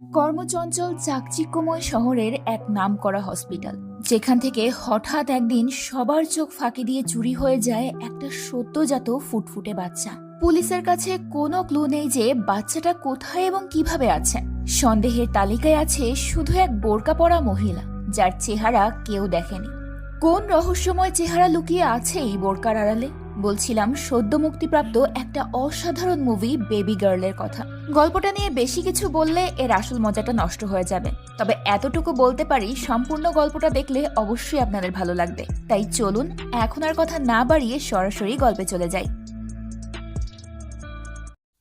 কর্মচঞ্চল চাকচিক্যময় শহরের এক নামকরা হসপিটাল, যেখান থেকে হঠাৎ একদিন সবার চোখ ফাঁকি দিয়ে চুরি হয়ে যায় একটা সদ্যজাত ফুটফুটে বাচ্চা। পুলিশের কাছে কোনো ক্লু নেই যে বাচ্চাটা কোথায় এবং কীভাবে আছে। সন্দেহের তালিকায় আছে শুধু এক বোরকা পরা মহিলা, যার চেহারা কেউ দেখেনি। কোন রহস্যময় চেহারা লুকিয়ে আছে এই বোরকার আড়ালে? বলছিলাম, সদ্য মুক্তিপ্রাপ্ত একটা অসাধারণ মুভি বেবি গার্লের কথা। গল্পটা নিয়ে বেশি কিছু বললে এর আসল মজাটা নষ্ট হয়ে যাবে। তবে এতটুকু বলতে পারি, সম্পূর্ণ গল্পটা দেখলে অবশ্যই আপনাদের ভালো লাগবে। তাই চলুন, এখন আর কথা না বাড়িয়ে সরাসরি গল্পে চলে যাই।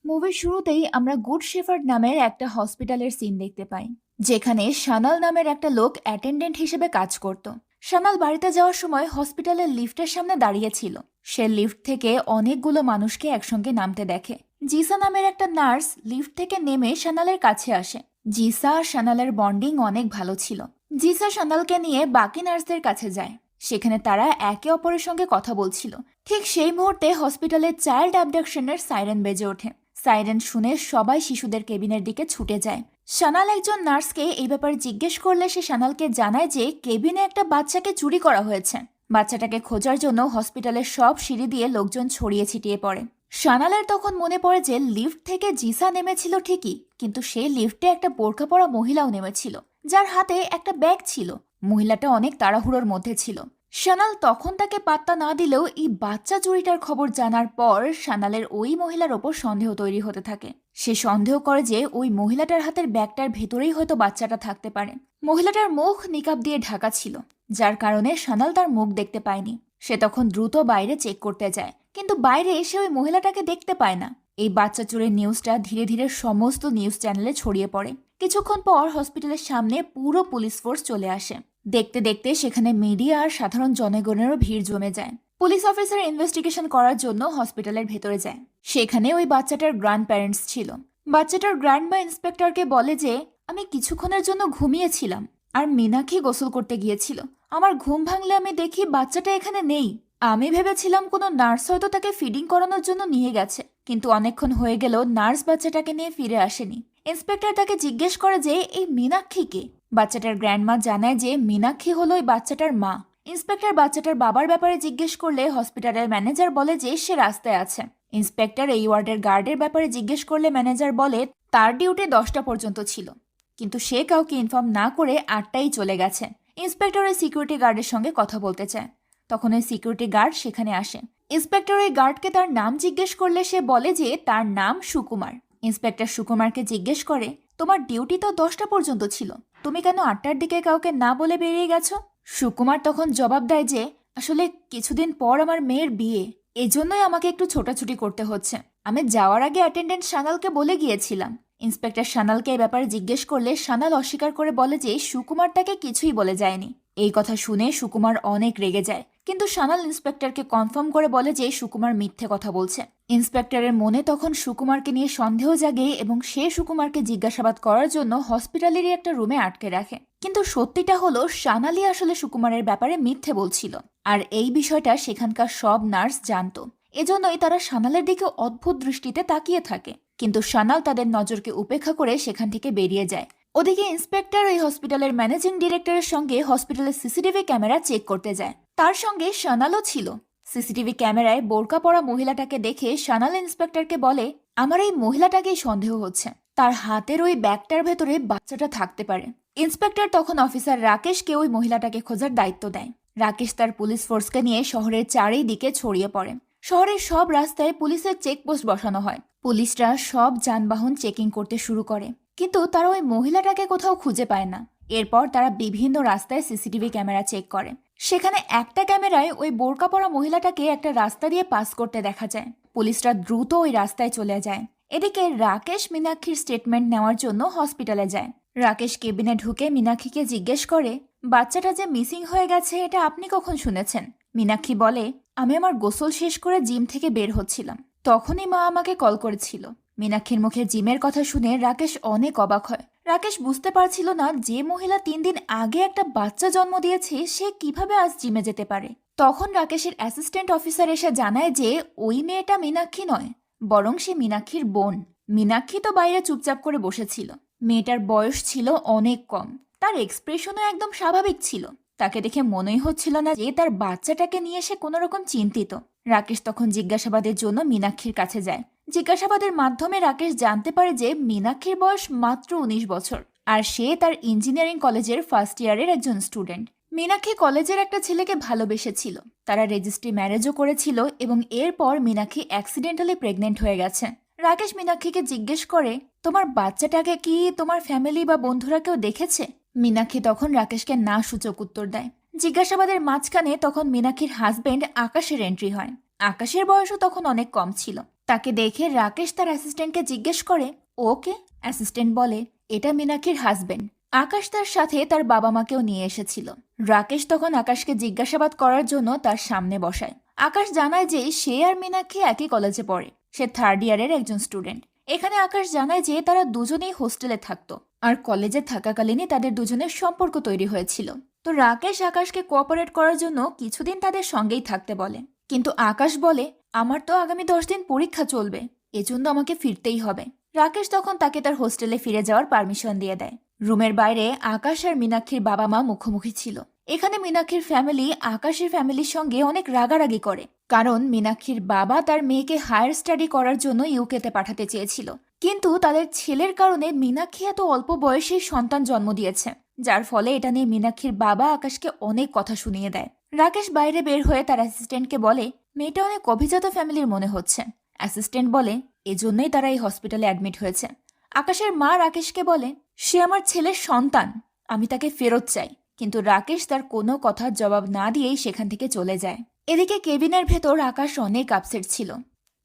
মুভির শুরুতেই আমরা গুড শেফার্ড নামের একটা হসপিটালের সিন দেখতে পাই, যেখানে সানাল নামের একটা লোক অ্যাটেন্ডেন্ট হিসেবে কাজ করত। সানাল বাড়িতে যাওয়ার সময় হসপিটালের লিফটের সামনে দাঁড়িয়ে ছিল। সে লিফট থেকে অনেকগুলো মানুষকে একসঙ্গে নামতে দেখে। জিসা নামের একটা নার্স লিফট থেকে নেমে সানালের কাছে আসে। জিসা আর সানালের বন্ডিং অনেক ভালো ছিল। জিসা সানালকে নিয়ে বাকি নার্সদের কাছে যায়। সেখানে তারা একে অপরের সঙ্গে কথা বলছিল। ঠিক সেই মুহূর্তে হসপিটালে চাইল্ড অ্যাবডাকশনের সাইরেন বেজে ওঠে। সাইরেন শুনে সবাই শিশুদের কেবিনের দিকে ছুটে যায়। সানাল একজন নার্সকে এই ব্যাপারে জিজ্ঞেস করলে সে সানালকে জানায় যে কেবিনে একটা বাচ্চাকে চুরি করা হয়েছে। বাচ্চাটাকে খোঁজার জন্য হসপিটালের সব সিঁড়ি দিয়ে লোকজন ছড়িয়ে ছিটিয়ে পড়ে। সানালের তখন মনে পড়ে যে লিফট থেকে জিসা নেমেছিল ঠিকই, কিন্তু সেই লিফটে একটা বোরখা পরা মহিলাও নেমেছিল, যার হাতে একটা ব্যাগ ছিল। মহিলাটা অনেক তাড়াহুড়োর মধ্যে ছিল। সানাল তখন তাকে পাত্তা না দিলেও এই বাচ্চা চুরিটার খবর জানার পর সানালের ওই মহিলার ওপর সন্দেহ তৈরি হতে থাকে। সে সন্দেহ করে যে ওই মহিলাটার হাতের ব্যাগটার ভেতরেই হয়তো বাচ্চাটা থাকতে পারে। মহিলাটার মুখ নিকাব দিয়ে ঢাকা ছিল, যার কারণে সানাল তার মুখ দেখতে পায়নি। সে তখন দ্রুত বাইরে চেক করতে যায়, কিন্তু বাইরে এসে ওই মহিলাটাকে দেখতে পায় না। এই বাচ্চা চোরের নিউজটা ধীরে ধীরে সমস্ত নিউজ চ্যানেলে ছড়িয়ে পড়ে। কিছুক্ষণ পর হসপিটালের সামনে পুরো পুলিশ ফোর্স চলে আসে। দেখতে দেখতে সেখানে মিডিয়া আর সাধারণ জনগণেরও ভিড় জমে যায়। পুলিশ অফিসার ইনভেস্টিগেশন করার জন্য হসপিটালের ভেতরে যায়। সেখানে ওই বাচ্চাটার গ্র্যান্ড প্যারেন্টস ছিল। বাচ্চাটার গ্র্যান্ড বা ইন্সপেক্টরকে বলে যে, আমি কিছুক্ষণের জন্য ঘুমিয়েছিলাম আর মিনাক্ষী গোসল করতে গিয়েছিল। আমার ঘুম ভাঙলে আমি দেখি বাচ্চাটা এখানে নেই। আমি ভেবেছিলাম কোনো নার্স হয়তো তাকে ফিডিং করানোর জন্য নিয়ে গেছে। কিন্তু অনেকক্ষণ হয়ে গেল নার্স বাচ্চাটাকে নিয়ে ফিরে আসেনি। ইন্সপেক্টর তাকে জিজ্ঞেস করে যে, এই মীনাক্ষী কে? বাচ্চাটার গ্র্যান্ডমা জানায় যে মীনাক্ষী হলো ওই বাচ্চাটার মা। ইন্সপেক্টর বাচ্চাটার বাবার ব্যাপারে জিজ্ঞেস করলে হসপিটালের ম্যানেজার বলে যে সে রাস্তায় আছে। ইন্সপেক্টর এই ওয়ার্ডের গার্ডের ব্যাপারে জিজ্ঞেস করলে ম্যানেজার বলে, তার ডিউটি দশটা পর্যন্ত ছিল। কিন্তু সে কাউকে ইনফর্ম না করে আটটাই চলে গেছে। ইন্সপেক্টর ওই সিকিউরিটি গার্ডের সঙ্গে কথা বলতে চায়। তখন ওই সিকিউরিটি গার্ড সেখানে আসে। ইন্সপেক্টর ওই গার্ডকে তার নাম জিজ্ঞেস করলে সে বলে যে, তার নাম সুকুমার। ইন্সপেক্টর সুকুমারকে জিজ্ঞেস করে, তোমার ডিউটি তো দশটা পর্যন্ত ছিল। তুমি কেন আটটার দিকে কাউকে না বলে বেরিয়ে গেছো? সুকুমার তখন জবাব দেয় যে, আসলে কিছুদিন পর আমার মেয়ের বিয়ে, এজন্যই আমাকে একটু ছোটাছুটি করতে হচ্ছে। আমি যাওয়ার আগে অ্যাটেন্ডেন্ট সানালকে বলে গিয়েছিলাম। ইন্সপেক্টর সানালকে এ ব্যাপারে জিজ্ঞেস করলে সানাল অস্বীকার করে বলে যে, সুকুমার তাকে কিছুই বলে যায়নি। এই কথা শুনে সুকুমার অনেক রেগে যায়। কিন্তু সানাল ইন্সপেক্টরকে কনফার্ম করে বলে যে, সুকুমার মিথ্যে কথা বলছে। ইন্সপেক্টরের মনে তখন সুকুমারকে নিয়ে সন্দেহ জাগে এবং সে সুকুমারকে জিজ্ঞাসাবাদ করার জন্য হসপিটালেরই একটা রুমে আটকে রাখে। কিন্তু সত্যিটা হলো, সানালি আসলে সুকুমারের ব্যাপারে মিথ্যে বলছিল আর এই বিষয়টা সেখানকার সব নার্স জানতো। এজন্যই তারা সানালের দিকে অদ্ভুত দৃষ্টিতে তাকিয়ে থাকে। কিন্তু সানাল তাদের নজরকে উপেক্ষা করে সেখান থেকে বেরিয়ে যায়। ওদিকে ইন্সপেক্টর ওই হসপিটালের ম্যানেজিং ডিরেক্টরের সঙ্গে হসপিটালের সিসিটিভি ক্যামেরা চেক করতে যায়। তার সঙ্গে সানালও ছিল। সিসিটিভি ক্যামেরায় বোরকা পরা মহিলাটাকে দেখে সানাল ইন্সপেক্টরকে বলে, আমার এই মহিলাটাকেই সন্দেহ হচ্ছে। তার হাতের ওই ব্যাগটার ভেতরে বাচ্চাটা থাকতে পারে। ইন্সপেক্টর তখন অফিসার রাকেশকে ওই মহিলাটাকে খোঁজার দায়িত্ব দেয়। রাকেশ তার পুলিশ ফোর্সকে নিয়ে শহরের চারিদিকে ছড়িয়ে পড়ে। শহরের সব রাস্তায় পুলিশের চেকপোস্ট বসানো হয়। পুলিশরা সব যানবাহন চেকিং করতে শুরু করে। কিন্তু তারা ওই মহিলাটাকে কোথাও খুঁজে পায় না। এরপর তারা বিভিন্ন রাস্তায় সিসিটিভি ক্যামেরা চেক করে। সেখানে একটা ক্যামেরায় ওই বোরকা পরা মহিলাটাকে একটা রাস্তা দিয়ে পাস করতে দেখা যায়। পুলিশরা দ্রুত ওই রাস্তায় চলে যায়। এদিকে রাকেশ মীনাক্ষীর স্টেটমেন্ট নেওয়ার জন্য হসপিটালে যায়। রাকেশ কেবিনে ঢুকে মীনাক্ষীকে জিজ্ঞেস করে, বাচ্চাটা যে মিসিং হয়ে গেছে, এটা আপনি কখন শুনেছেন? মীনাক্ষী বলে, আমি আমার গোসল শেষ করে জিম থেকে বের হচ্ছিলাম। তখনই মা আমাকে কল করেছিল। মীনাক্ষীর মুখে জিমের কথা শুনে রাকেশ অনেক অবাক হয়। রাকেশ বুঝতে পারছিল না যে মহিলা তিন দিন আগে একটা বাচ্চা জন্ম দিয়েছে, সে কীভাবে আজ জিমে যেতে পারে। তখন রাকেশের অ্যাসিস্ট্যান্ট অফিসার এসে জানায় যে, ওই মেয়েটা মীনাক্ষী নয়, বরং সে মীনাক্ষীর বোন। মীনাক্ষী তো বাইরে চুপচাপ করে বসেছিল। মেয়েটার বয়স ছিল অনেক কম। তার এক্সপ্রেশনও একদম স্বাভাবিক ছিল। তাকে দেখে মনেই হচ্ছিল না যে, তার বাচ্চাটাকে নিয়ে সে কোনো রকম চিন্তিত। রাকেশ তখন জিজ্ঞাসাবাদের জন্য মীনাক্ষীর কাছে যায়। জিজ্ঞাসাবাদের মাধ্যমে রাকেশ জানতে পারে যে মীনাক্ষীর বয়স মাত্র উনিশ বছর, আর সে তার ইঞ্জিনিয়ারিং কলেজের ফার্স্ট ইয়ারের একজন স্টুডেন্ট মীনাক্ষী কলেজের একটা ছেলেকে ভালোবেসেছিল। তারা রেজিস্ট্রি ম্যারেজও করেছিল এবং এরপর মীনাক্ষী অ্যাক্সিডেন্টালি প্রেগনেন্ট হয়ে গেছে। রাকেশ মীনাক্ষীকে জিজ্ঞেস করে, তোমার বাচ্চাটাকে কি তোমার ফ্যামিলি বা বন্ধুরা কেউ দেখেছে? মীনাক্ষী তখন রাকেশকে না সূচক উত্তর দেয়। জিজ্ঞাসাবাদের মাঝখানে তখন মীনাক্ষীর হাজবেন্ড আকাশের এন্ট্রি হয়। আকাশের বয়সও তখন অনেক কম ছিল। তাকে দেখে রাকেশ তার অ্যাসিস্ট্যান্টকে জিজ্ঞেস করে, ওকে? অ্যাসিস্ট্যান্ট বলে, এটা মীনাক্ষীর হাজবেন্ড আকাশ তার সাথে তার বাবা মাকেও নিয়ে এসেছিল। রাকেশ তখন আকাশকে জিজ্ঞাসাবাদ করার জন্য তার সামনে বসায়। আকাশ জানায় যে সে আর মীনাক্ষী একই কলেজে পড়ে। সে থার্ড ইয়ারের একজন স্টুডেন্ট এখানে আকাশ জানায় যে তারা দুজনেই হোস্টেলে থাকতো। আর কলেজে থাকাকালীনই তাদের দুজনের সম্পর্ক তৈরি হয়েছিল। তো রাকেশ আকাশকে কোঅপারেট করার জন্য কিছুদিন তাদের সঙ্গেই থাকতে বলে। কিন্তু আকাশ বলে, আমার তো আগামী দশ দিন পরীক্ষা চলবে, এজন্য আমাকে ফিরতেই হবে। রাকেশ তখন তাকে তার হোস্টেলে ফিরে যাওয়ার পারমিশন দিয়ে দেয়। রুমের বাইরে আকাশ আর মীনাক্ষীর বাবা মা মুখোমুখি ছিল। এখানে মীনাক্ষীর ফ্যামিলি আকাশের ফ্যামিলির সঙ্গে অনেক রাগারাগি করে, কারণ মীনাক্ষীর বাবা তার মেয়েকে হায়ার স্টাডি করার জন্য ইউকেতে পাঠাতে চেয়েছিল। কিন্তু তাদের ছেলের কারণে মীনাক্ষী এত অল্প বয়সেই সন্তান জন্ম দিয়েছে, যার ফলে এটা নিয়ে মীনাক্ষীর বাবা আকাশকে অনেক কথা শুনিয়ে দেয়। রাকেশ বাইরে বের হয়ে তার অ্যাসিস্ট্যান্টকে বলে, মেয়েটা অনেক অভিজাত ফ্যামিলির মনে হচ্ছে। অ্যাসিস্ট্যান্ট বলে, এজন্যই তারা এই হসপিটালে অ্যাডমিট হয়েছে। আকাশের মা রাকেশকে বলে, সে আমার ছেলের সন্তান, আমি তাকে ফেরত চাই। কিন্তু রাকেশ তার কোনো কথার জবাব না দিয়েই সেখান থেকে চলে যায়। এদিকে কেবিনের ভেতর আকাশ অনেক আপসেট ছিল।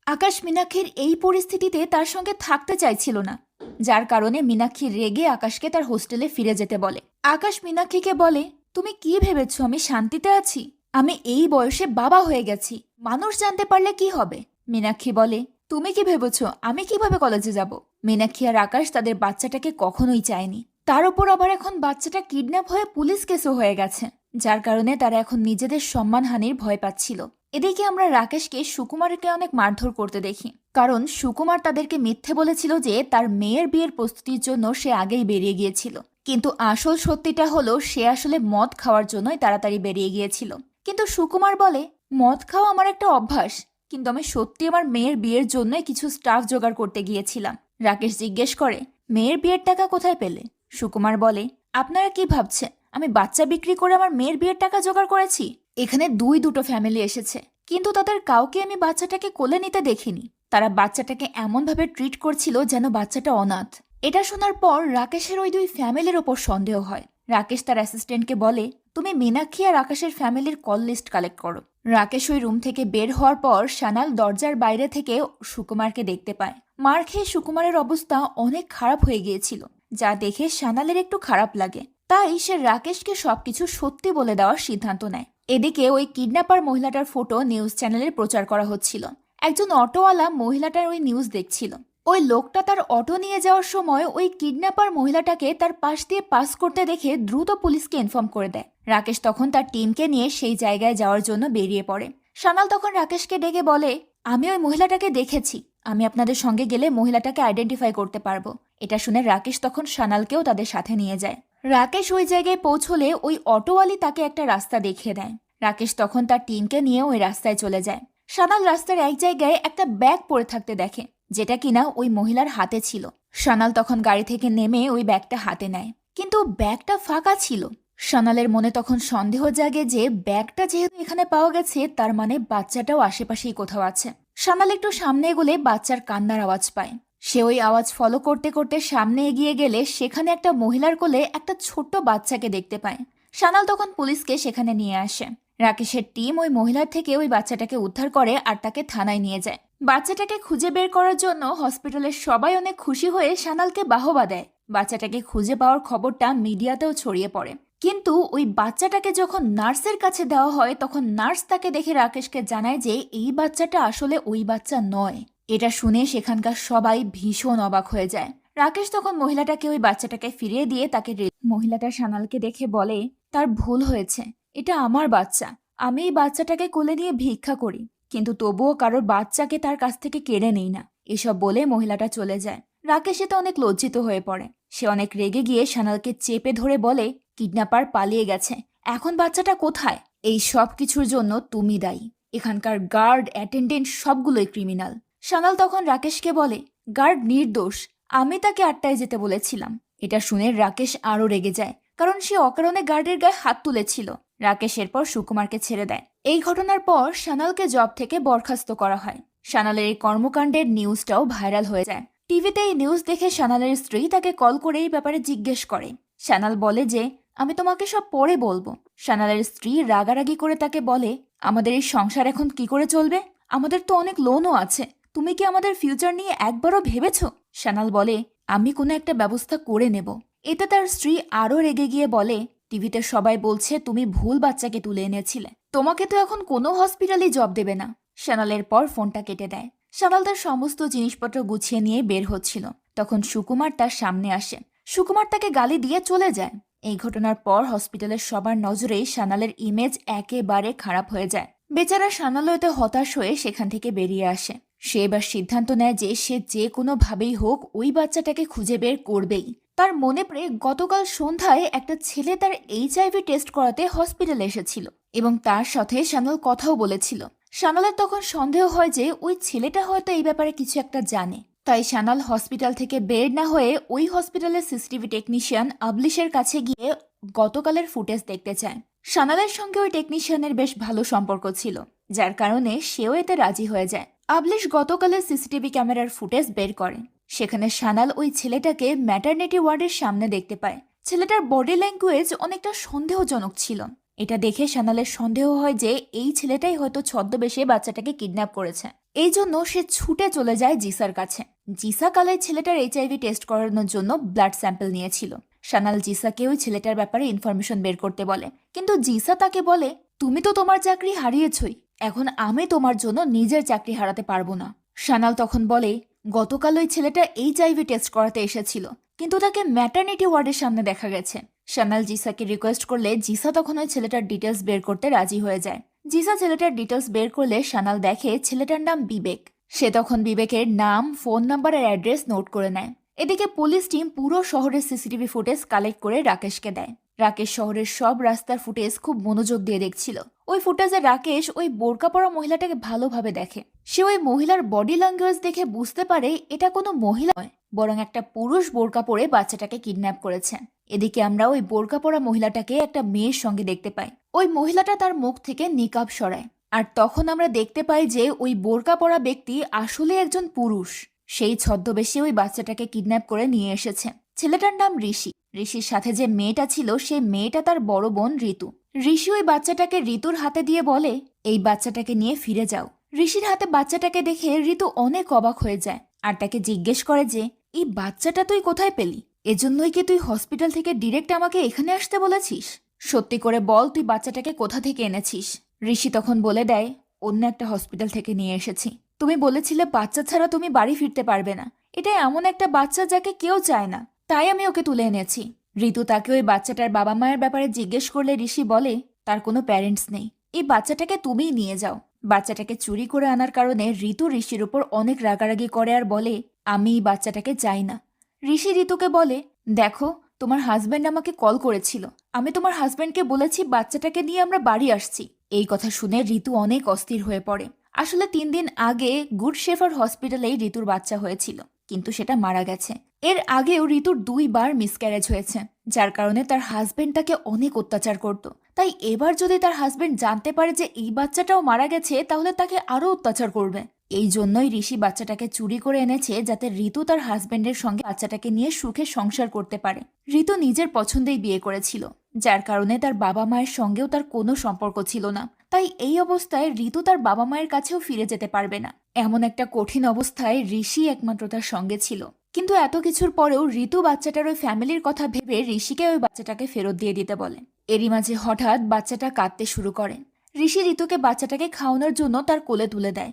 আকাশ মীনাক্ষীর এই পরিস্থিতিতে তার সঙ্গে থাকতে চাইছিল না, যার কারণে মীনাক্ষী রেগে আকাশকে তার হোস্টেলে ফিরে যেতে বলে। আকাশ মীনাক্ষীকে বলে তুমি কি ভেবেছ আমি শান্তিতে আছি? আমি এই বয়সে বাবা হয়ে গেছি। মানুষ জানতে পারলে কি হবে? মীনাক্ষী বলে, তুমি কি ভেবেছ? আমি কীভাবে কলেজে যাব? মীনাক্ষী আর আকাশ তাদের বাচ্চাটাকে কখনোই চায়নি। তার উপর আবার এখন বাচ্চাটা কিডন্যাপ হয়ে পুলিশ কেসও হয়ে গেছে। যার কারণে তারা এখন নিজেদের সম্মানহানির ভয় পাচ্ছিল। এদিকে আমরা রাকেশকে সুকুমারকে অনেক মারধর করতে দেখি। কারণ সুকুমার তাদেরকে মিথ্যে বলেছিল যে তার মেয়ের বিয়ের প্রস্তুতির জন্য সে আগেই বেরিয়ে গিয়েছিল। কিন্তু আসল সত্যিটা হলো, সে আসলে মদ খাওয়ার জন্যই তাড়াতাড়ি বেরিয়ে গিয়েছিল। কিন্তু সুকুমার বলে, মদ খাওয়া আমার একটা অভ্যাস। কিন্তু আমি সত্যি আমার মেয়ের বিয়ের জন্যই কিছু স্টাফ জোগাড় করতে গিয়েছিলাম। রাকেশ জিজ্ঞেস করে, মেয়ের বিয়ের টাকা কোথায় পেলে? সুকুমার বলে, আপনারা কি ভাবছেন? আমি বাচ্চা বিক্রি করে আমার মেয়ের বিয়ের টাকা জোগাড় করেছি? এখানে দুই দুটো ফ্যামিলি এসেছে, কিন্তু তাদের কাউকে আমি বাচ্চাটাকে কোলে নিতে দেখিনি। তারা বাচ্চাটাকে এমনভাবে ট্রিট করছিল যেন বাচ্চাটা অনাথ। এটা শোনার পর রাকেশের ওই দুই ফ্যামিলির ওপর সন্দেহ হয়। রাকেশ তার অ্যাসিস্ট্যান্টকে বলে, তুমি মীনাক্ষী আর আকাশের ফ্যামিলির কল লিস্ট কালেক্ট করো। রাকেশ ওই রুম থেকে বের হওয়ার পর সানাল দরজার বাইরে থেকে সুকুমারকে দেখতে পায়। মার খেয়ে সুকুমারের অবস্থা অনেক খারাপ হয়ে গিয়েছিল, যা দেখে সানালের একটু খারাপ লাগে। তাই সে রাকেশকে সবকিছু সত্যি বলে দেওয়ার সিদ্ধান্ত নেয়। এদিকে ওই কিডন্যাপার মহিলাটার ফটো নিউজ চ্যানেলে প্রচার করা হচ্ছিল। একজন অটোওয়ালা মহিলাটার ওই নিউজ দেখছিল। ওই লোকটা তার অটো নিয়ে যাওয়ার সময় ওই কিডন্যাপার মহিলাটাকে তার পাশ দিয়ে পাস করতে দেখে দ্রুত পুলিশকে ইনফর্ম করে দেয়। রাকেশ তখন তার টিমকে নিয়ে সেই জায়গায় যাওয়ার জন্য বেরিয়ে পড়ে। সানাল তখন রাকেশকে ডেকে বলে, আমি ওই মহিলাটাকে দেখেছি। আমি আপনাদের সঙ্গে গেলে মহিলাটাকে আইডেন্টিফাই করতে পারব। এটা শুনে রাকেশ তখন সানালকেও তাদের সাথে নিয়ে যায়। রাকেশ ওই জায়গায় পৌঁছলে ওই অটোওয়ালি তাকে একটা রাস্তা দেখিয়ে দেয়। রাকেশ তখন তার টিমকে নিয়ে ওই রাস্তায় চলে যায়। সানাল রাস্তার এক জায়গায় একটা ব্যাগ পড়ে থাকতে দেখে, যেটা কিনা ওই মহিলার হাতে ছিল। সানাল তখন গাড়ি থেকে নেমে ওই ব্যাগটা হাতে নেয়। কিন্তু ব্যাগটা ফাঁকা ছিল। সানালের মনে তখন সন্দেহ জাগে যে ব্যাগটা যেহেতু এখানে পাওয়া গেছে, তার মানে বাচ্চাটাও আশেপাশেই কোথাও আছে। সানাল একটু সামনে এগোলে বাচ্চার কান্নার আওয়াজ পায়। সে ওই আওয়াজ ফলো করতে করতে সামনে এগিয়ে গেলে সেখানে একটা মহিলার কোলে একটা ছোট্ট বাচ্চাকে দেখতে পায়। সানাল তখন পুলিশকে সেখানে নিয়ে আসে। রাকেশের টিম ওই মহিলার থেকে ওই বাচ্চাটাকে উদ্ধার করে আর তাকে থানায় নিয়ে যায়। বাচ্চাটাকে খুঁজে বের করার জন্য হসপিটালের সবাই অনেক খুশি হয়ে সানালকে বাহবা দেয়। বাচ্চাটাকে খুঁজে পাওয়ার খবরটা মিডিয়াতেও ছড়িয়ে পড়ে। কিন্তু ওই বাচ্চাটাকে যখন নার্সের কাছে দেওয়া হয়, তখন নার্স তাকে দেখে রাকেশকে জানায় যে এই বাচ্চাটা আসলে ওই বাচ্চা নয়। এটা শুনে সেখানকার সবাই ভীষণ অবাক হয়ে যায়। রাকেশ তখন মহিলাটাকে ওই বাচ্চাটাকে ফিরিয়ে দিয়ে তাকে মহিলাটা সানালকে দেখে বলে, তার ভুল হয়েছে। এটা আমার বাচ্চা। আমি এই বাচ্চাটাকে কোলে নিয়ে ভিক্ষা করি, কিন্তু তবুও কারোর বাচ্চাকে তার কাছ থেকে কেড়ে নেই না। এসব বলে মহিলাটা চলে যায়। রাকেশ এতে অনেক লজ্জিত হয়ে পড়ে। সে অনেক রেগে গিয়ে সানালকে চেপে ধরে বলে, কিডন্যাপার পালিয়ে গেছে। এখন বাচ্চাটা কোথায়? এই সব কিছুর জন্য তুমি দায়ী। এখানকার গার্ড, অ্যাটেন্ডেন্ট সবগুলোই ক্রিমিনাল। সানাল তখন রাকেশকে বলে, গার্ড নির্দোষ, আমি তাকে আটটায় যেতে বলেছিলাম। এটা শুনে রাকেশ আরও রেগে যায়, কারণ সে অকারণে গার্ডের গায়ে হাত তুলেছিল। রাকেশ এরপর সুকুমারকে ছেড়ে দেয়। এই ঘটনার পর সানালকে জব থেকে বরখাস্ত করা হয়। সানালের এই কর্মকাণ্ডের নিউজটাও ভাইরাল হয়ে যায়। টিভিতে এই নিউজ দেখে সানালের স্ত্রী তাকে কল করে এই ব্যাপারে জিজ্ঞেস করে। সানাল বলে যে, আমি তোমাকে সব পরে বলব। সানালের স্ত্রী রাগারাগি করে তাকে বলে, আমাদের এই সংসার এখন কি করে চলবে? আমাদের তো অনেক লোনও আছে। তুমি কি আমাদের ফিউচার নিয়ে একবারও ভেবেছ? সানাল বলে, আমি কোনো একটা ব্যবস্থা করে নেব। এতে তার স্ত্রী আরও রেগে গিয়ে বলে, টিভিতে সবাই বলছে তুমি ভুল বাচ্চাকে তুলে এনেছিলে। তোমাকে তো এখন কোনো হসপিটালই জব দেবে না। সানালের পর ফোনটা কেটে দেয়। সানাল তার সমস্ত জিনিসপত্র গুছিয়ে নিয়ে বের হচ্ছিল। তখন সুকুমার তার সামনে আসে। সুকুমার তাকে গালি দিয়ে চলে যায়। এই ঘটনার পর হসপিটালের সবার নজরে সানালের ইমেজ একেবারে খারাপ হয়ে যায়। বেচারা সানালও এতে হতাশ হয়ে সেখান থেকে বেরিয়ে আসে। সে এবার সিদ্ধান্ত নেয় যে সে যে কোনোভাবেই হোক ওই বাচ্চাটাকে খুঁজে বের করবেই। তার মনে পড়ে গতকাল সন্ধ্যায় একটা ছেলে তার এইচআইভি টেস্ট করাতে হসপিটালে এসেছিল এবং তার সাথে সানাল কথাও বলেছিল। সানালের তখন সন্দেহ হয় যে ওই ছেলেটা হয়তো এই ব্যাপারে কিছু একটা জানে। তাই সানাল হসপিটাল থেকে বের না হয়ে ওই হসপিটালের সিসিটিভি টেকনিশিয়ান আবলিশের কাছে গিয়ে গতকালের ফুটেজ দেখতে চায়। সানালের সঙ্গে ওই টেকনিশিয়ানের বেশ ভালো সম্পর্ক ছিল, যার কারণে সেও এতে রাজি হয়ে যায়। আবলিশ গতকালের সিসিটিভি ক্যামেরার ফুটেজ বের করে। সেখানে সানাল ওই ছেলেটাকে ম্যাটারনিটি ওয়ার্ডের সামনে দেখতে পায়। ছেলেটার বডি ল্যাঙ্গুয়েজ অনেকটা সন্দেহজনক ছিল। এটা দেখে সানালের সন্দেহ হয় যে এই ছেলেটাই হয়তো ছদ্মবেশে বাচ্চাটাকে কিডন্যাপ করেছে। এই জন্য সে ছুটে চলে যায় জিসার কাছে। জিসা কালে ছেলেটার এইচআইভি টেস্ট করানোর জন্য ব্লাড স্যাম্পল নিয়েছিল। সানাল জিসাকে ওই ছেলেটার ব্যাপারে ইনফরমেশন বের করতে বলে। কিন্তু জিসা তাকে বলে, তুমি তো তোমার চাকরি হারিয়েছই। এখন আমি তোমার জন্য নিজের চাকরি হারাতে পারব না। সানাল তখন বলে, গতকাল ওই ছেলেটা এইচআইভি টেস্ট করাতে এসেছিল, কিন্তু তাকে ম্যাটার্নিটি ওয়ার্ডের সামনে দেখা গেছে। সানাল জিসাকে রিকোয়েস্ট করলে জিসা তখন ওই ছেলেটার ডিটেলস বের করতে রাজি হয়ে যায়। জিসা ছেলেটার ডিটেলস বের করলে সানাল দেখে ছেলেটার নাম বিবেক। সে তখন বিবেকের নাম ফোন নাম্বার আর অ্যাড্রেস নোট করে নেয়। এদিকে পুলিশ টিম পুরো শহরের সিসিটিভি ফুটেজ কালেক্ট করে রাকেশকে দেয়। রাকেশ শহরের সব রাস্তার ফুটেজ খুব মনোযোগ দিয়ে দেখছিল। ওই ফুটেজে রাকেশ ওই বোরকা পরা মহিলাটাকে ভালোভাবে দেখে। সে ওই মহিলার বডি ল্যাঙ্গুয়েজ দেখে বুঝতে পারে এটা কোনো মহিলা নয়, বরং একটা পুরুষ বোরকা পরে বাচ্চাটাকে কিডন্যাপ করেছে। এদিকে আমরা ওই বোরকা পরা মহিলাটাকে একটা মেয়ের সঙ্গে দেখতে পাই। ওই মহিলাটা তার মুখ থেকে নিকাব সরায়। আর তখন আমরা দেখতে পাই যে ওই বোরকা পরা ব্যক্তি আসলে একজন পুরুষ। সেই ছদ্মবেশে ওই বাচ্চাটাকে কিডন্যাপ করে নিয়ে এসেছে। ছেলেটার নাম ঋষি। ঋষির সাথে যে মেয়েটা ছিল, সে মেয়েটা তার বড় বোন ঋতু। ঋষি ওই বাচ্চাটাকে ঋতুর হাতে দিয়ে বলে, এই বাচ্চাটাকে নিয়ে ফিরে যাও। ঋষির হাতে বাচ্চাটাকে দেখে ঋতু অনেক অবাক হয়ে যায় আর তাকে জিজ্ঞেস করে যে, এই বাচ্চাটা তুই কোথায় পেলি? এজন্যই কি তুই হসপিটাল থেকে ডিরেক্ট আমাকে এখানে আসতে বলেছিস? সত্যি করে বল তুই বাচ্চাটাকে কোথা থেকে এনেছিস? ঋষি তখন বলে দেয়, অন্য একটা হসপিটাল থেকে নিয়ে এসেছি। তুমি বলেছিলে বাচ্চা ছাড়া তুমি বাড়ি ফিরতে পারবে না। এটা এমন একটা বাচ্চা যাকে কেউ চায় না। তাই আমি ওকে তুলে এনেছি। ঋতু তাকে ওই বাচ্চাটার বাবা মায়ের ব্যাপারে জিজ্ঞেস করলে ঋষি বলে, তার কোনো প্যারেন্টস নেই। এই বাচ্চাটাকে তুমিই নিয়ে যাও। বাচ্চাটাকে চুরি করে আনার কারণে ঋতু ঋষির উপর অনেক রাগারাগি করে আর বলে, আমি এই বাচ্চাটাকে চাই না। ঋষি ঋতুকে বলে, দেখো, তোমার হাজব্যান্ড আমাকে কল করেছিল। আমি তোমার হাজব্যান্ডকে বলেছি বাচ্চাটাকে নিয়ে আমরা বাড়ি আসছি। এই কথা শুনে ঋতু অনেক অস্থির হয়ে পড়ে। আসলে তিন দিন আগে গুড শেফার হসপিটালেই ঋতুর বাচ্চা হয়েছিল, কিন্তু সেটা মারা গেছে। এর আগেও ঋতুর দুইবার মিসক্যারেজ হয়েছে, যার কারণে তার হাজবেন্ড তাকে অনেক অত্যাচার করত। তাই এবার যদি তার হাজবেন্ড জানতে পারে যে এই বাচ্চাটাও মারা গেছে, তাহলে তাকে আরও অত্যাচার করবে। এই জন্যই ঋষি বাচ্চাটাকে চুরি করে এনেছে যাতে ঋতু তার হাজবেন্ডের সঙ্গে বাচ্চাটাকে নিয়ে সুখে সংসার করতে পারে। ঋতু নিজের পছন্দেই বিয়ে করেছিল, যার কারণে তার বাবা মায়ের সঙ্গেও তার কোনো সম্পর্ক ছিল না। তাই এই অবস্থায় ঋতু তার বাবা মায়ের কাছেও ফিরে যেতে পারবে না। এমন একটা কঠিন অবস্থায় ঋষি একমাত্র তার সঙ্গে ছিল। কিন্তু এত কিছুর পরেও ঋতু বাচ্চাটার ওই ফ্যামিলির কথা ভেবে ঋষিকে ওই বাচ্চাটাকে ফেরত দিয়ে দিতে বলে এরই মাঝে হঠাৎ বাচ্চাটা কাঁদতে শুরু করে ঋষি ঋতুকে বাচ্চাটাকে খাওয়ানোর জন্য তার কোলে তুলে দেয়।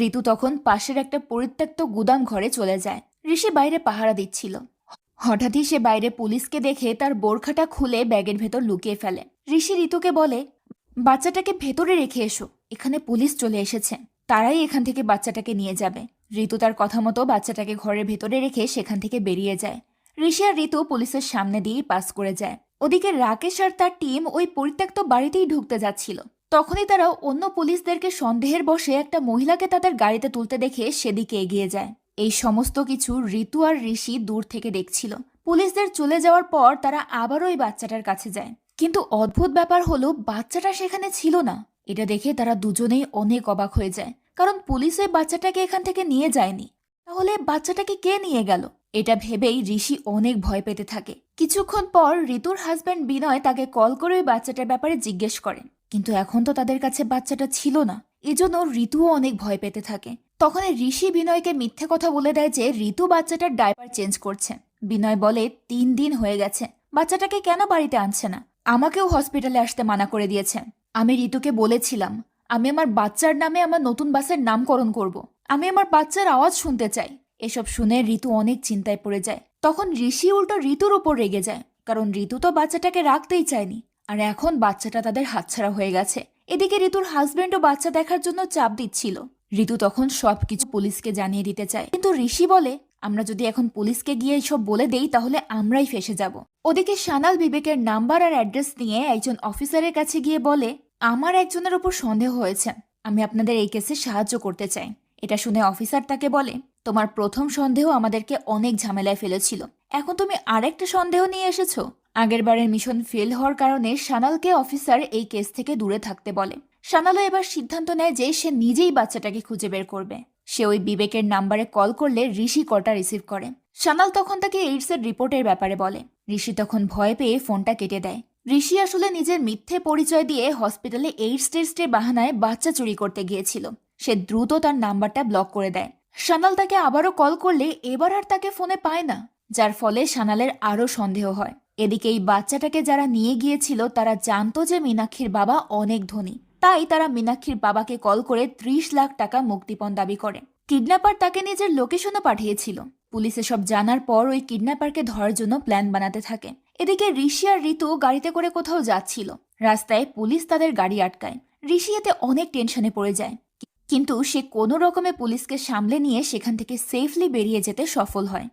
ঋতু তখন পাশের একটা পরিত্যক্ত গুদাম ঘরে চলে যায়। ঋষি বাইরে পাহারা দিচ্ছিল। হঠাৎই সে বাইরে পুলিশকে দেখে তার বোরখাটা খুলে ব্যাগের ভেতর লুকিয়ে ফেলে। ঋষি ঋতুকে বলে, বাচ্চাটাকে ভেতরে রেখে এসো। এখানে পুলিশ চলে এসেছে। তারাই এখান থেকে বাচ্চাটাকে নিয়ে যাবে। ঋতু তার কথা মতো বাচ্চাটাকে ঘরের ভেতরে রেখে সেখান থেকে বেরিয়ে যায়। ঋষি আর ঋতু পুলিশের সামনে দিয়েই পাস করে যায়। ওদিকে রাকেশ আর তার টিম ওই পরিত্যক্ত বাড়িতেই ঢুকতে যাচ্ছিল। তখনই তারা অন্য পুলিশদেরকে সন্দেহের বসে একটা মহিলাকে তাদের গাড়িতে তুলতে দেখে সেদিকে এগিয়ে যায়। এই সমস্ত কিছু ঋতু আর ঋষি দূর থেকে দেখছিল। পুলিশদের চলে যাওয়ার পর তারা আবারও ওই বাচ্চাটার কাছে যায়। কিন্তু অদ্ভুত ব্যাপার হলো, বাচ্চাটা সেখানে ছিল না। এটা দেখে তারা দুজনেই অনেক অবাক হয়ে যায়। কারণ পুলিশ ওই বাচ্চাটাকে এখান থেকে নিয়ে যায়নি। তাহলে বাচ্চাটাকে কে নিয়ে গেল? এটা ভেবেই ঋষি অনেক ভয় পেতে থাকে। কিছুক্ষণ পর ঋতুর হাজব্যান্ড বিনয় তাকে কল করে ওই বাচ্চাটার ব্যাপারে জিজ্ঞেস করেন। কিন্তু এখন তো তাদের কাছে বাচ্চাটা ছিল না। এজন্য ঋতুও অনেক ভয় পেতে থাকে। তখন ঋষি বিনয়কে মিথ্যে কথা বলে দেয় যে ঋতু বাচ্চাটার ডাইপার চেঞ্জ করছে। বিনয় বলে, তিন দিন হয়ে গেছে। বাচ্চাটাকে কেন বাড়িতে আনছে না? আমাকেও হসপিটালে আসতে মানা করে দিয়েছে। আমি ঋতুকে বলেছিলাম আমি আমার বাচ্চার নামে আমার নতুন বাসের নামকরণ করব। আমি আমার বাচ্চার আওয়াজ শুনতে চাই। এসব শুনে ঋতু অনেক চিন্তায় পড়ে যায়। তখন ঋষি উল্টো ঋতুর ওপর রেগে যায়, কারণ ঋতু তো বাচ্চাটাকে রাখতেই চায়নি। আর এখন বাচ্চাটা তাদের হাতছাড়া হয়ে গেছে। এদিকে ঋতুর হাজবেন্ডও বাচ্চা দেখার জন্য চাপ দিচ্ছিল। ঋতু তখন সবকিছু পুলিশকে জানিয়ে দিতে চায়। কিন্তু ঋষি বলে, আমরা যদি এখন পুলিশকে গিয়ে এইসব বলে দেই, তাহলে আমরাই ফেসে যাব। ওদিকে সানাল বিবেকের নাম্বার আর অ্যাড্রেস নিয়ে একজন অফিসারের কাছে গিয়ে বলে আমার একজনের উপর সন্দেহ হয়েছে। আমি আপনাদের এই কেসে সাহায্য করতে চাই। এটা শুনে অফিসার তাকে বলে, তোমার প্রথম সন্দেহ আমাদেরকে অনেক ঝামেলায় ফেলেছিল। এখন তুমি আরেকটা সন্দেহ নিয়ে এসেছ। আগেরবারের মিশন ফেল হওয়ার কারণে সানালকে অফিসার এই কেস থেকে দূরে থাকতে বলে। সানালও এবার সিদ্ধান্ত নেয় যে সে নিজেই বাচ্চাটাকে খুঁজে বের করবে। সে ওই বিবেকের নাম্বারে কল করলে ঋষি কলটা রিসিভ করে। সানাল তখন তাকে এইডসের রিপোর্টের ব্যাপারে বলে। ঋষি তখন ভয় পেয়ে ফোনটা কেটে দেয়। ঋষি আসলে নিজের মিথ্যে পরিচয় দিয়ে হসপিটালে এইডস টেস্টের বাহানায় বাচ্চা চুরি করতে গিয়েছিল। সে দ্রুত তার নাম্বারটা ব্লক করে দেয়। সানাল তাকে আবারও কল করলে এবার আর তাকে ফোনে পায় না, যার ফলে সানালের আরও সন্দেহ হয়। এদিকে এই বাচ্চাটাকে যারা নিয়ে গিয়েছিল, তারা জানতো যে মীনাক্ষীর বাবা অনেক ধনী। তাই তারা মীনাক্ষীর বাবাকে কল করে ত্রিশ লাখ টাকা মুক্তিপণ দাবি করে। কিডন্যাপার তাকে নিজের লোকেশনও পাঠিয়েছিল। পুলিশ সব জানার পর ওই কিডন্যাপারকে ধরার জন্য প্ল্যান বানাতে থাকে। এদিকে ঋষি আর ঋতু গাড়িতে করে কোথাও যাচ্ছিল। রাস্তায় পুলিশ তাদের গাড়ি আটকায়। ঋষি এতে অনেক টেনশনে পড়ে যায়। কিন্তু সে কোনো রকমে পুলিশকে সামলে নিয়ে সেখান থেকে সেফলি বেরিয়ে যেতে সফল হয়।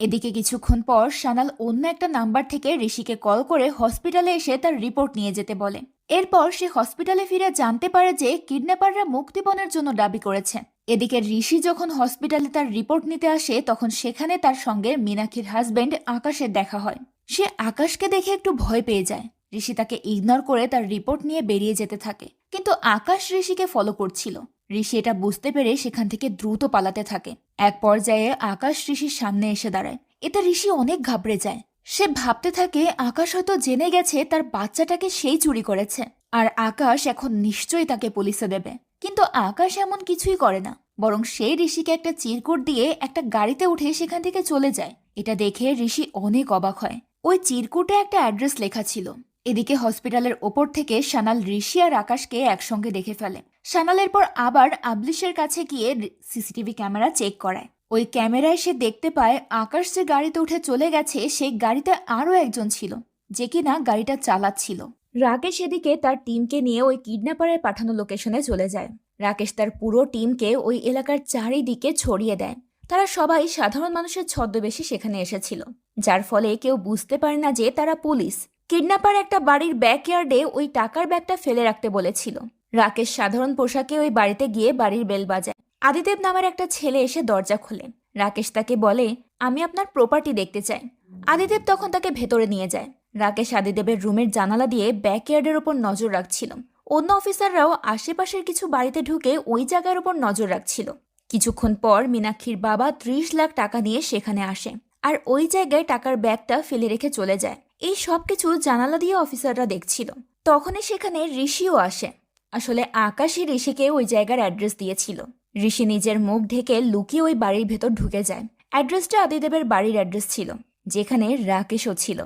এদিকে কিছুক্ষণ পর সানাল অন্য একটা নাম্বার থেকে ঋষিকে কল করে হসপিটালে এসে তার রিপোর্ট নিয়ে যেতে বলে। এরপর সে হসপিটালে ফিরে জানতে পারে যে কিডন্যাপাররা মুক্তিপণের জন্য দাবি করেছে। এদিকে ঋষি যখন হসপিটালে তার রিপোর্ট নিতে আসে, তখন সেখানে তার সঙ্গে মীনাক্ষীর হাজবেন্ড আকাশের দেখা হয়। সে আকাশকে দেখে একটু ভয় পেয়ে যায়। ঋষি তাকে ইগনোর করে তার রিপোর্ট নিয়ে বেরিয়ে যেতে থাকে। কিন্তু আকাশ ঋষিকে ফলো করছিল। ঋষি এটা বুঝতে পেরে সেখান থেকে দ্রুত পালাতে থাকে। এক পর্যায়ে আকাশ ঋষির সামনে এসে দাঁড়ায়। এতে ঋষি অনেক ঘাবড়ে যায়। সে ভাবতে থাকে আকাশ হয়তো জেনে গেছে তার বাচ্চাটাকে সেই চুরি করেছে। আর আকাশ এখন নিশ্চয়ই তাকে পুলিশে দেবে। কিন্তু আকাশ এমন কিছুই করে না। বরং সেই ঋষিকে একটা চিরকুট দিয়ে একটা গাড়িতে উঠে সেখান থেকে চলে যায়। এটা দেখে ঋষি অনেক অবাক হয়। ওই চিরকুটে একটা অ্যাড্রেস লেখা ছিল। এদিকে হসপিটালের ওপর থেকে সানাল ঋষি আর আকাশকে একসঙ্গে দেখে ফেলে। সানালের পর আবার আবলিশের কাছে গিয়ে সিসিটিভি ক্যামেরা চেক করায়। ওই ক্যামেরায় সে দেখতে পায় আকাশ যে গাড়িতে উঠে চলে গেছে, সেই গাড়িতে আরও একজন ছিল, যে কিনা গাড়িটা চালাচ্ছিল। রাকেশ এদিকে তার টিমকে নিয়ে ওই কিডন্যাপারের পাঠানো লোকেশনে চলে যায়। রাকেশ তার পুরো টিমকে ওই এলাকার চারিদিকে ছড়িয়ে দেয়। তারা সবাই সাধারণ মানুষের ছদ্মবেশে সেখানে এসেছিল, যার ফলে কেউ বুঝতে পারে না যে তারা পুলিশ। কিডন্যাপার একটা বাড়ির ব্যাকইয়ার্ডে ওই টাকার ব্যাগটা ফেলে রাখতে বলেছিল। রাকেশ সাধারণ পোশাকে ওই বাড়িতে গিয়ে বাড়ির বেল বাজায়। আদিদেব নামের একটা ছেলে এসে দরজা খোলে। রাকেশ তাকে বলে, আমি আপনার প্রপার্টি দেখতে চাই। আদিদেব তখন তাকে ভেতরে নিয়ে যায়। রাকেশ আদিদেবের রুমের জানালা দিয়ে ব্যাকয়ার্ডের ওপর নজর রাখছিল। অন্য অফিসাররাও আশেপাশের কিছু বাড়িতে ঢুকে ওই জায়গার ওপর নজর রাখছিল। কিছুক্ষণ পর মীনাক্ষীর বাবা ত্রিশ লাখ টাকা নিয়ে সেখানে আসে আর ওই জায়গায় টাকার ব্যাগটা ফেলে রেখে চলে যায়। এই সব কিছু জানালা দিয়ে অফিসাররা দেখছিল। তখনই সেখানে ঋষিও আসে। আসলে আকাশই ঋষিকে ওই জায়গার অ্যাড্রেস দিয়েছিল। ঋষি নিজের মুখ ঢেকে লুকিয়ে ওই বাড়ির ভেতর ঢুকে যায়। অ্যাড্রেসটা আদিদেবের বাড়ির অ্যাড্রেস ছিল, যেখানে রাকেশও ছিল।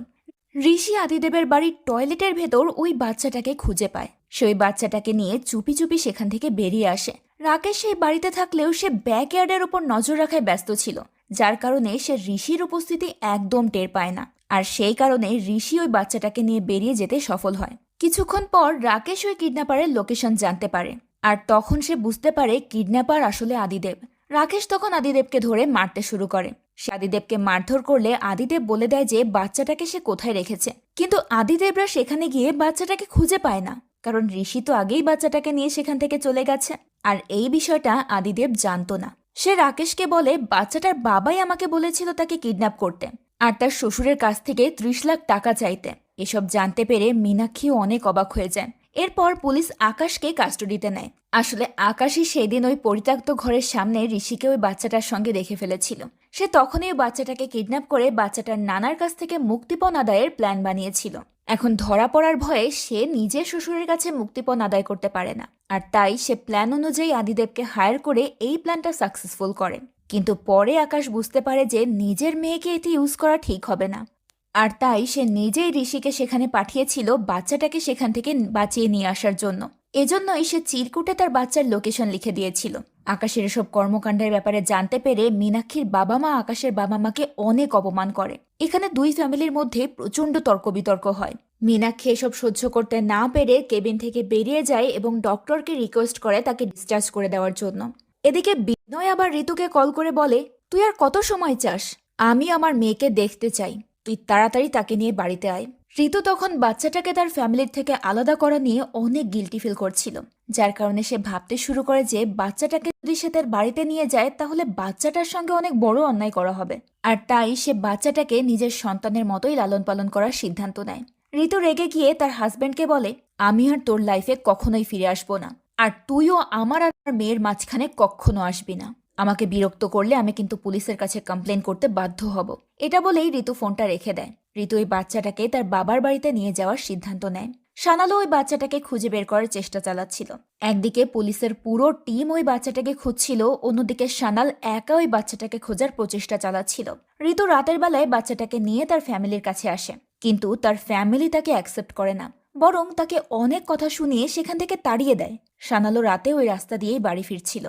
ঋষি আদিদেবের বাড়ির টয়লেটের ভেতর ওই বাচ্চাটাকে খুঁজে পায়। সেই বাচ্চাটাকে নিয়ে চুপি চুপি সেখান থেকে বেরিয়ে আসে। রাকেশ সেই বাড়িতে থাকলেও সে ব্যাকয়ার্ডের উপর নজর রাখায় ব্যস্ত ছিল, যার কারণে সে ঋষির উপস্থিতি একদম টের পায় না। আর সেই কারণে ঋষি ওই বাচ্চাটাকে নিয়ে বেরিয়ে যেতে সফল হয়। কিছুক্ষণ পর রাকেশ ওই কিডন্যাপারের লোকেশন জানতে পারে। আর তখন সে বুঝতে পারে কিডন্যাপার আসলে আদিদেব। রাকেশ তখন আদিদেবকে ধরে মারতে শুরু করে। সে আদিদেবকে মারধর করলে আদিদেব বলে দেয় যে বাচ্চাটাকে সে কোথায় রেখেছে। কিন্তু আদিদেবরা সেখানে গিয়ে বাচ্চাটাকে খুঁজে পায় না। কারণ ঋষি তো আগেই বাচ্চাটাকে নিয়ে সেখান থেকে চলে গেছে। আর এই বিষয়টা আদিদেব জানতো না। সে রাকেশকে বলে, বাচ্চাটার বাবাই আমাকে বলেছিল তাকে কিডন্যাপ করতে। আর তার শ্বশুরের কাছ থেকে ত্রিশ লাখ টাকা চাইতে। এসব জানতে পেরে মীনাক্ষীও অনেক অবাক হয়ে যায়। এরপর পুলিশ আকাশকে কাস্টডিতে নেয়। আসলে আকাশই সেদিন ওই পরিত্যক্ত ঘরের সামনে ঋষিকে ওই বাচ্চাটার সঙ্গে দেখে ফেলেছিল। সে তখনই ওই বাচ্চাটাকে কিডন্যাপ করে বাচ্চাটার নানার কাছ থেকে মুক্তিপণ আদায়ের প্ল্যান বানিয়েছিল। এখন ধরা পড়ার ভয়ে সে নিজের শ্বশুরের কাছে মুক্তিপণ আদায় করতে পারে না। আর তাই সে প্ল্যান অনুযায়ী আদিদেবকে হায়ার করে এই প্ল্যানটা সাকসেসফুল করে। কিন্তু পরে আকাশ বুঝতে পারে যে নিজের মেয়েকে এটি ইউজ করা ঠিক হবে না। আর তাই সে নিজেই ঋষিকে সেখানে পাঠিয়েছিল বাচ্চাটাকে সেখান থেকে বাঁচিয়ে নিয়ে আসার জন্য। এজন্যই সে চিরকুটে তার বাচ্চার লোকেশন লিখে দিয়েছিল। আকাশের এসব কর্মকাণ্ডের ব্যাপারে জানতে পেরে মীনাক্ষীর বাবা মা আকাশের বাবা মাকে অনেক অপমান করে। এখানে দুই ফ্যামিলির মধ্যে প্রচণ্ড তর্ক বিতর্ক হয়। মীনাক্ষী এসব সহ্য করতে না পেরে কেবিন থেকে বেরিয়ে যায় এবং ডক্টরকে রিকোয়েস্ট করে তাকে ডিসচার্জ করে দেওয়ার জন্য। এদিকে বিনয় আবার ঋতুকে কল করে বলে, তুই আর কত সময় চাস? আমি আমার মেয়েকে দেখতে চাই। তুই তাড়াতাড়ি তাকে নিয়ে বাড়িতে আয়। ঋতু তখন বাচ্চাটাকে তার ফ্যামিলির থেকে আলাদা করা নিয়ে অনেক গিলটি ফিল করছিল, যার কারণে সে ভাবতে শুরু করে যে বাচ্চাটাকে যদি সে তার বাড়িতে নিয়ে যায়, তাহলে বাচ্চাটার সঙ্গে অনেক বড় অন্যায় করা হবে। আর তাই সে বাচ্চাটাকে নিজের সন্তানের মতোই লালন পালন করার সিদ্ধান্ত নেয়। ঋতু রেগে গিয়ে তার হাজব্যান্ডকে বলে, আমি আর তোর লাইফে কখনোই ফিরে আসব না। আর তুইও আমার আর মেয়ের মাঝখানে কখনো আসবি না। আমাকে বিরক্ত করলে আমি কিন্তু পুলিশের কাছে কমপ্লেন করতে বাধ্য হব। এটা বলেই ঋতু ফোনটা রেখে দেয়। ঋতু ওই বাচ্চাটাকে তার বাবার বাড়িতে নিয়ে যাওয়ার সিদ্ধান্ত নেয়। সানালো ওই বাচ্চাটাকে খুঁজে বের করার চেষ্টা চালাচ্ছিল। একদিকে পুলিশের পুরো টিম ওই বাচ্চাটাকে খুঁজছিল, অন্যদিকে সানাল একা ওই বাচ্চাটাকে খোঁজার প্রচেষ্টা চালাচ্ছিল। ঋতু রাতের বেলায় বাচ্চাটাকে নিয়ে তার ফ্যামিলির কাছে আসে, কিন্তু তার ফ্যামিলি তাকে অ্যাকসেপ্ট করে না, বরং তাকে অনেক কথা শুনিয়ে সেখান থেকে তাড়িয়ে দেয়। সানালো রাতে ওই রাস্তা দিয়েই বাড়ি ফিরছিল।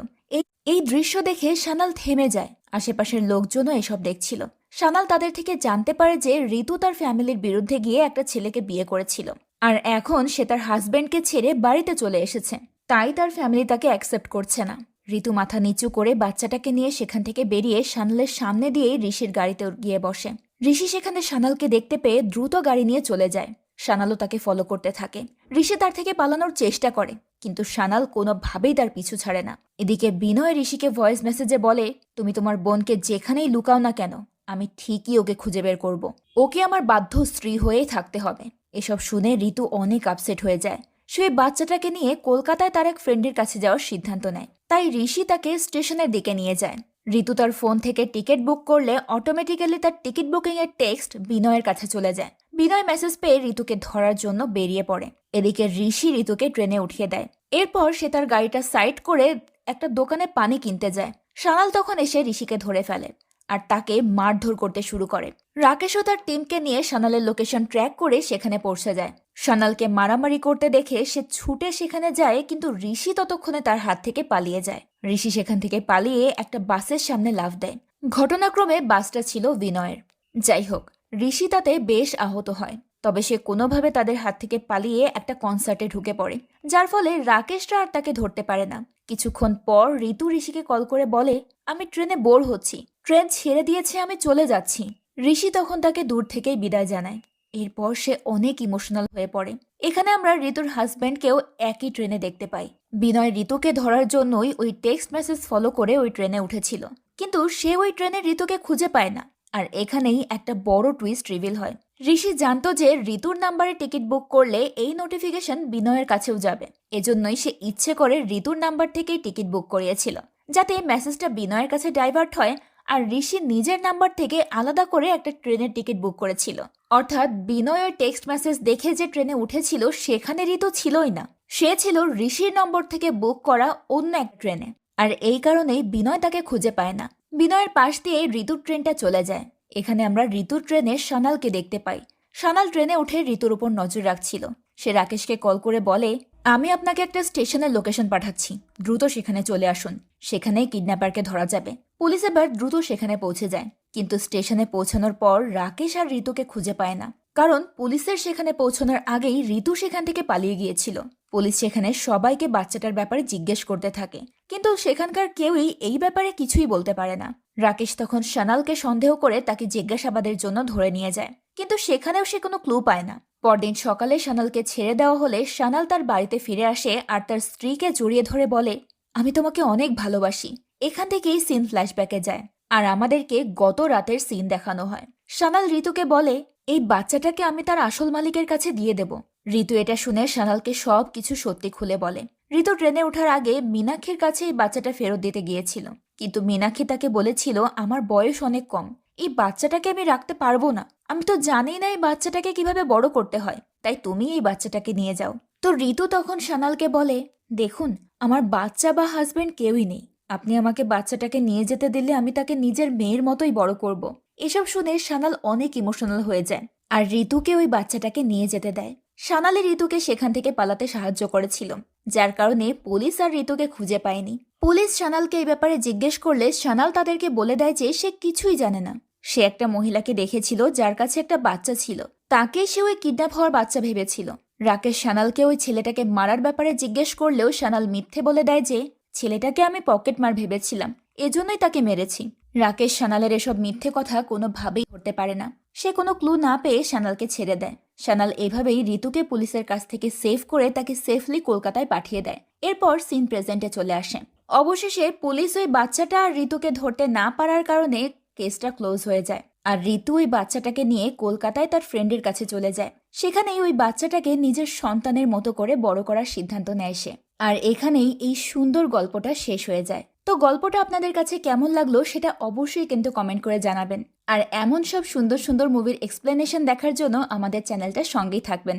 এই দৃশ্য দেখে সানাল থেমে যায়। আশেপাশের লোকজনও এসব দেখছিল। সানাল তাদের থেকে জানতে পারে যে ঋতু তার ফ্যামিলির বিরুদ্ধে গিয়ে একটা ছেলেকে বিয়ে করেছিল। আর এখন সে তার হাজবেন্ডকে ছেড়ে বাড়িতে চলে এসেছে। তাই তার ফ্যামিলি তাকে অ্যাকসেপ্ট করছে না। ঋতু মাথা নিচু করে বাচ্চাটাকে নিয়ে সেখান থেকে বেরিয়ে সানালের সামনে দিয়েই ঋষির গাড়িতে গিয়ে বসে। ঋষি সেখানে সানালকে দেখতে পেয়ে দ্রুত গাড়ি নিয়ে চলে যায়। সানালও তাকে ফলো করতে থাকে। ঋষি তার থেকে পালানোর চেষ্টা করে। কিন্তু সানাল কোনোভাবেই তার পিছু ছাড়ে না। এদিকে বিনয় ঋষিকে ভয়েস মেসেজে বলে, তুমি তোমার বোনকে যেখানেই লুকাও না কেন, আমি ঠিকই ওকে খুঁজে বের করব। ওকে আমার বাধ্য স্ত্রী হয়েই থাকতে হবে। এসব শুনে ঋতু অনেক আপসেট হয়ে যায়। সে বাচ্চাটাকে নিয়ে কলকাতায় তার এক ফ্রেন্ডের কাছে যাওয়ার সিদ্ধান্ত নেয়। তাই ঋষি তাকে স্টেশনের দিকে নিয়ে যায়। ঋতু তার ফোন থেকে টিকিট বুক করলে অটোমেটিক্যালি তার টিকিট বুকিং এর টেক্সট বিনয়ের কাছে চলে যায়। বিনয় মেসেজ পেয়ে ঋতুকে ধরার জন্য বেরিয়ে পড়ে। এদিকে ঋষি ঋতুকে ট্রেনে উঠিয়ে দেয়। এরপর সে তার গাড়িটা সাইড করে একটা দোকানে পানি কিনতে যায়। সানাল তখন এসে ঋষিকে ধরে ফেলে আর তাকে মারধর করতে শুরু করে। রাকেশও তার টিমকে নিয়ে সানালের লোকেশন ট্র্যাক করে সেখানে পৌঁছে যায়। সানালকে মারামারি করতে দেখে সে ছুটে সেখানে যায়, কিন্তু ঋষি ততক্ষণে তার হাত থেকে পালিয়ে যায়। ঋষি সেখান থেকে পালিয়ে একটা বাসের সামনে লাফ দেয় ঘটনাক্রমে বাসটা ছিল বিনয়ের। যাই হোক, ঋষি তাতে বেশ আহত হয়, তবে সে কোনোভাবে তাদের হাত থেকে পালিয়ে একটা কনসার্টে ঢুকে পড়ে, যার ফলে রাকেশরা আর তাকে ধরতে পারে না। কিছুক্ষণ পর ঋতু ঋষিকে কল করে বলে, আমি ট্রেনে বোর হচ্ছি, ট্রেন ছেড়ে দিয়েছে, আমি চলে যাচ্ছি। ঋষি তখন তাকে দূর থেকেই বিদায় জানায়। এরপর সে অনেক ইমোশনাল হয়ে পড়ে। এখানে আমরা ঋতুর হাজব্যান্ডকেও একই ট্রেনে দেখতে পাই। বিনয় ঋতুকে ধরার জন্যই ওই টেক্সট মেসেজ ফলো করে ওই ট্রেনে উঠেছিল। কিন্তু সে ওই ট্রেনে ঋতুকে খুঁজে পায় না। আর এখানেই একটা বড় টুইস্ট রিভিল হয়। ঋষি জানতো যে ঋতুর নাম্বারে টিকিট বুক করলে এই নোটিফিকেশন বিনয়ের কাছেও যাবে। এজন্যই সে ইচ্ছে করে ঋতুর নাম্বার থেকেই টিকিট বুক করিয়েছিল। যাতে মেসেজটা বিনয়ের কাছে ডাইভার্ট হয় আর ঋষি নিজের নাম্বার থেকে আলাদা করে একটা ট্রেনের টিকিট বুক করেছিল। অর্থাৎ বিনয়ের টেক্সট মেসেজ দেখে যে ট্রেনে উঠেছিল, সেখানে ঋতু ছিলই না। সে ছিল ঋষির নম্বর থেকে বুক করা অন্য এক ট্রেনে। আর এই কারণেই বিনয় তাকে খুঁজে পায় না। বিনয়ের পাশ দিয়ে ঋতুর ট্রেনটা চলে যায়। এখানে আমরা ঋতুর ট্রেনে সানালকে দেখতে পাই। সানাল ট্রেনে উঠে ঋতুর উপর নজর রাখছিল। সে রাকেশকে কল করে বলে, আমি আপনাকে একটা স্টেশনের লোকেশন পাঠাচ্ছি। দ্রুত সেখানে চলে আসুন। সেখানেই কিডন্যাপারকে ধরা যাবে। পুলিশ এবার দ্রুত সেখানে পৌঁছে যায়। কিন্তু স্টেশনে পৌঁছানোর পর রাকেশ আর ঋতুকে খুঁজে পায় না। কারণ পুলিশের সেখানে পৌঁছানোর আগেই ঋতু সেখান থেকে পালিয়ে গিয়েছিল। পুলিশ সেখানে সবাইকে বাচ্চাটার ব্যাপারে জিজ্ঞেস করতে থাকে। কিন্তু সেখানকার কেউই এই ব্যাপারে কিছুই বলতে পারে না। রাকেশ তখন সানালকে সন্দেহ করে তাকে জিজ্ঞাসাবাদের জন্য ধরে নিয়ে যায়। কিন্তু সেখানেও সে কোনো ক্লু পায় না। পরদিন সকালে সানালকে ছেড়ে দেওয়া হলে সানাল তার বাড়িতে ফিরে আসে আর তার স্ত্রীকে জড়িয়ে ধরে বলে, আমি তোমাকে অনেক ভালোবাসি। এখান থেকেই সিন ফ্ল্যাশব্যাকে যায় আর আমাদেরকে গত রাতের সিন দেখানো হয়। সানাল ঋতুকে বলে, এই বাচ্চাটাকে আমি তার আসল মালিকের কাছে দিয়ে দেব। ঋতু এটা শুনে সানালকে সব কিছু সত্যি খুলে বলে। ঋতু ট্রেনে ওঠার আগে মীনাক্ষীর কাছে এই বাচ্চাটা ফেরত দিতে গিয়েছিল। কিন্তু মীনাক্ষী তাকে বলেছিল, আমার বয়স অনেক কম। এই বাচ্চাটাকে আমি রাখতে পারব না। আমি তো জানি না এই বাচ্চাটাকে কীভাবে বড় করতে হয়। তাই তুমি এই বাচ্চাটাকে নিয়ে যাও। তো ঋতু তখন সানালকে বলে, দেখুন, আমার বাচ্চা বা হাজবেন্ড কেউই নেই। আপনি আমাকে বাচ্চাটাকে নিয়ে যেতে দিলে আমি তাকে নিজের মেয়ের মতোই বড় করব। এসব শুনে সানাল অনেক ইমোশনাল হয়ে যায় আর ঋতুকে ওই বাচ্চাটাকে নিয়ে যেতে দেয়। সানালে ঋতুকে সেখান থেকে পালাতে সাহায্য করেছিল, যার কারণে পুলিশ আর ঋতুকে খুঁজে পায়নি। পুলিশ সানালকে এই ব্যাপারে জিজ্ঞেস করলে সানাল তাদেরকে বলে দেয় যে সে কিছুই জানে না। সে একটা মহিলাকে দেখেছিল যার কাছে একটা বাচ্চা ছিল। তাকে সে ওই কিডন্যাপ হওয়ার বাচ্চা ভেবেছিল। রাকেশ সানালকে ওই ছেলেটাকে মারার ব্যাপারে জিজ্ঞেস করলেও সানাল মিথ্যে বলে দেয় যে, ছেলেটাকে আমি পকেট মার ভেবেছিলাম। এজন্যই তাকে মেরেছি। রাকেশ সানালের এসব মিথ্যে কথা কোনোভাবেই ধরতে পারে না। সে কোনো ক্লু না পেয়ে সানালকে ছেড়ে দেয়। সানাল এভাবেই ঋতুকে পুলিশের কাছ থেকে সেভ করে তাকে সেফলি কলকাতায় পাঠিয়ে দেয়। এরপর সিন প্রেজেন্টে চলে আসে। অবশেষে পুলিশ ওই বাচ্চাটা আর ঋতুকে ধরতে না পারার কারণে কেসটা ক্লোজ হয়ে যায়। আর ঋতু ওই বাচ্চাটাকে নিয়ে কলকাতায় তার ফ্রেন্ডের কাছে চলে যায়। সেখানেই ওই বাচ্চাটাকে নিজের সন্তানের মতো করে বড় করার সিদ্ধান্ত নেয় সে। আর এখানেই এই সুন্দর গল্পটা শেষ হয়ে যায়। তো গল্পটা আপনাদের কাছে কেমন লাগল সেটা অবশ্যই কিন্তু কমেন্ট করে জানাবেন। আর এমন সব সুন্দর সুন্দর মুভির এক্সপ্লেনেশন দেখার জন্য আমাদের চ্যানেলটা সঙ্গেই থাকবেন।